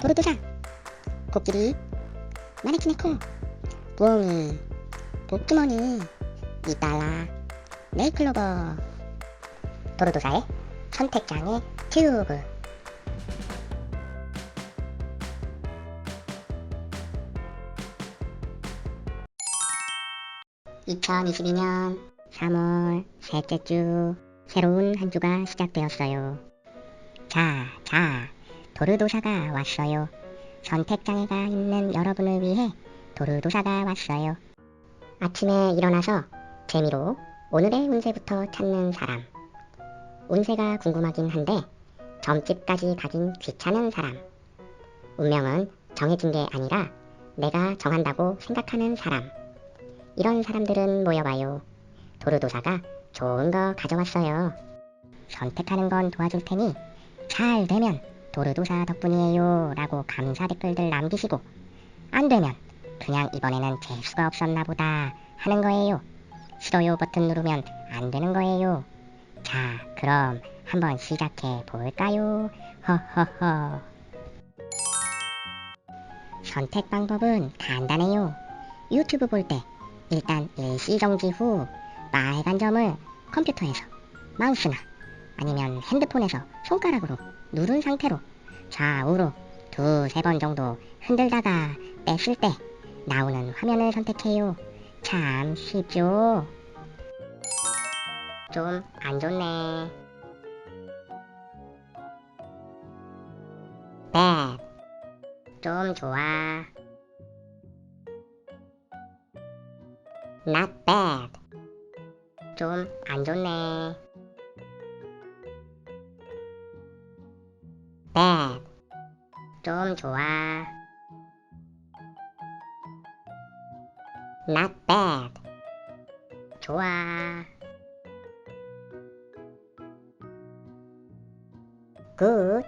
도르도사 코끼리. 마네키네 코. 부엉이 복주머니. 이달라. 네이클로버. 도르도사의 선택장애 튜브. 2022년 3월 셋째 주 새로운 한 주가 시작되었어요. 자, 자, 도르도사가 왔어요. 선택장애가 있는 여러분을 위해 도르도사가 왔어요. 아침에 일어나서 재미로 오늘의 운세부터 찾는 사람. 운세가 궁금하긴 한데 점집까지 가긴 귀찮은 사람. 운명은 정해진 게 아니라 내가 정한다고 생각하는 사람. 이런 사람들은 모여봐요. 도르도사가 좋은 거 가져왔어요. 선택하는 건 도와줄 테니 잘 되면 도르도사 덕분이에요 라고 감사 댓글들 남기시고 안 되면 그냥 이번에는 재수가 없었나 보다 하는 거예요. 싫어요 버튼 누르면 안 되는 거예요. 자, 그럼 한번 시작해 볼까요? 허허허. 선택 방법은 간단해요. 유튜브 볼 때 일단 일시정지 후 빨간 점을 컴퓨터에서 마우스나 아니면 핸드폰에서 손가락으로 누른 상태로 좌우로 두세 번 정도 흔들다가 뺐을 때 나오는 화면을 선택해요. 참 쉽죠? 좀 안 좋네. bad. 좀 좋아. not bad. 좀 안 좋네. Bad. 좀 좋아. not bad. 좋아. good.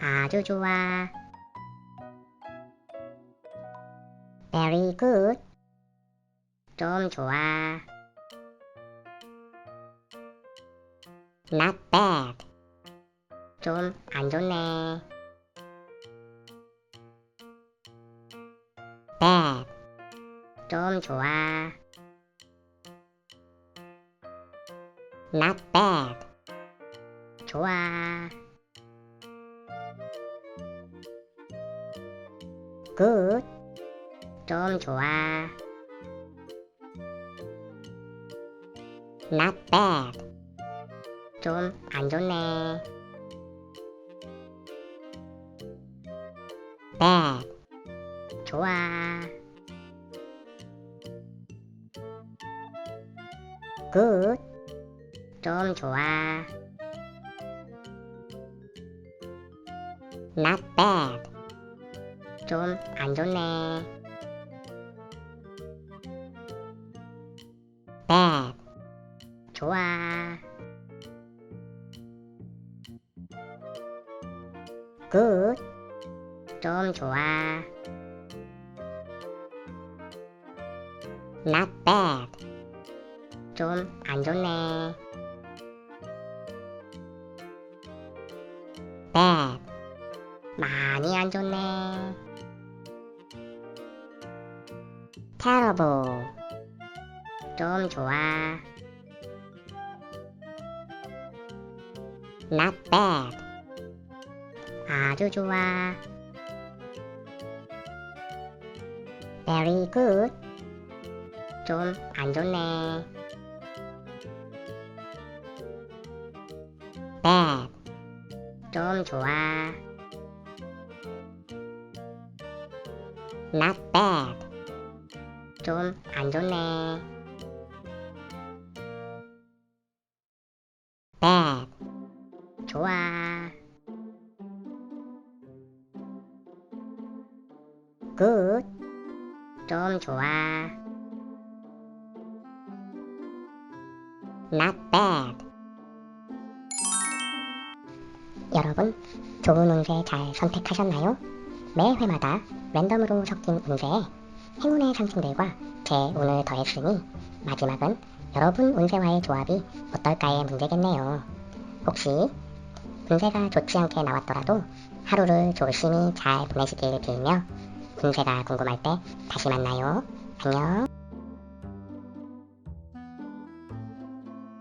아주 좋아. very good. 좀 좋아. not bad. 좀 안 좋네. bad. 좀 좋아. not bad. 좋아. good. 좀 좋아. not bad. 좀 안 좋네. Bad. 좋아. good. 좀 좋아. not bad. 좀 안 좋네. bad. 좋아. good. 좀 좋아. not bad. 좀 안 좋네. bad. 많이 안 좋네. terrible. 좀 좋아. not bad. 아주 좋아. Very good. 좀 안 좋네. bad. 좀 좋아. not bad. 좀 안 좋네. bad. 좋아. good. 좀 좋아. not bad. 여러분, 좋은 운세 잘 선택하셨나요? 매 회마다 랜덤으로 섞인 운세에 행운의 상징들과 제 운을 더했으니 마지막은 여러분 운세와의 조합이 어떨까의 문제겠네요. 혹시 운세가 좋지 않게 나왔더라도 하루를 조심히 잘 보내시길 빌며 운세가 궁금할 때 다시 만나요. 안녕.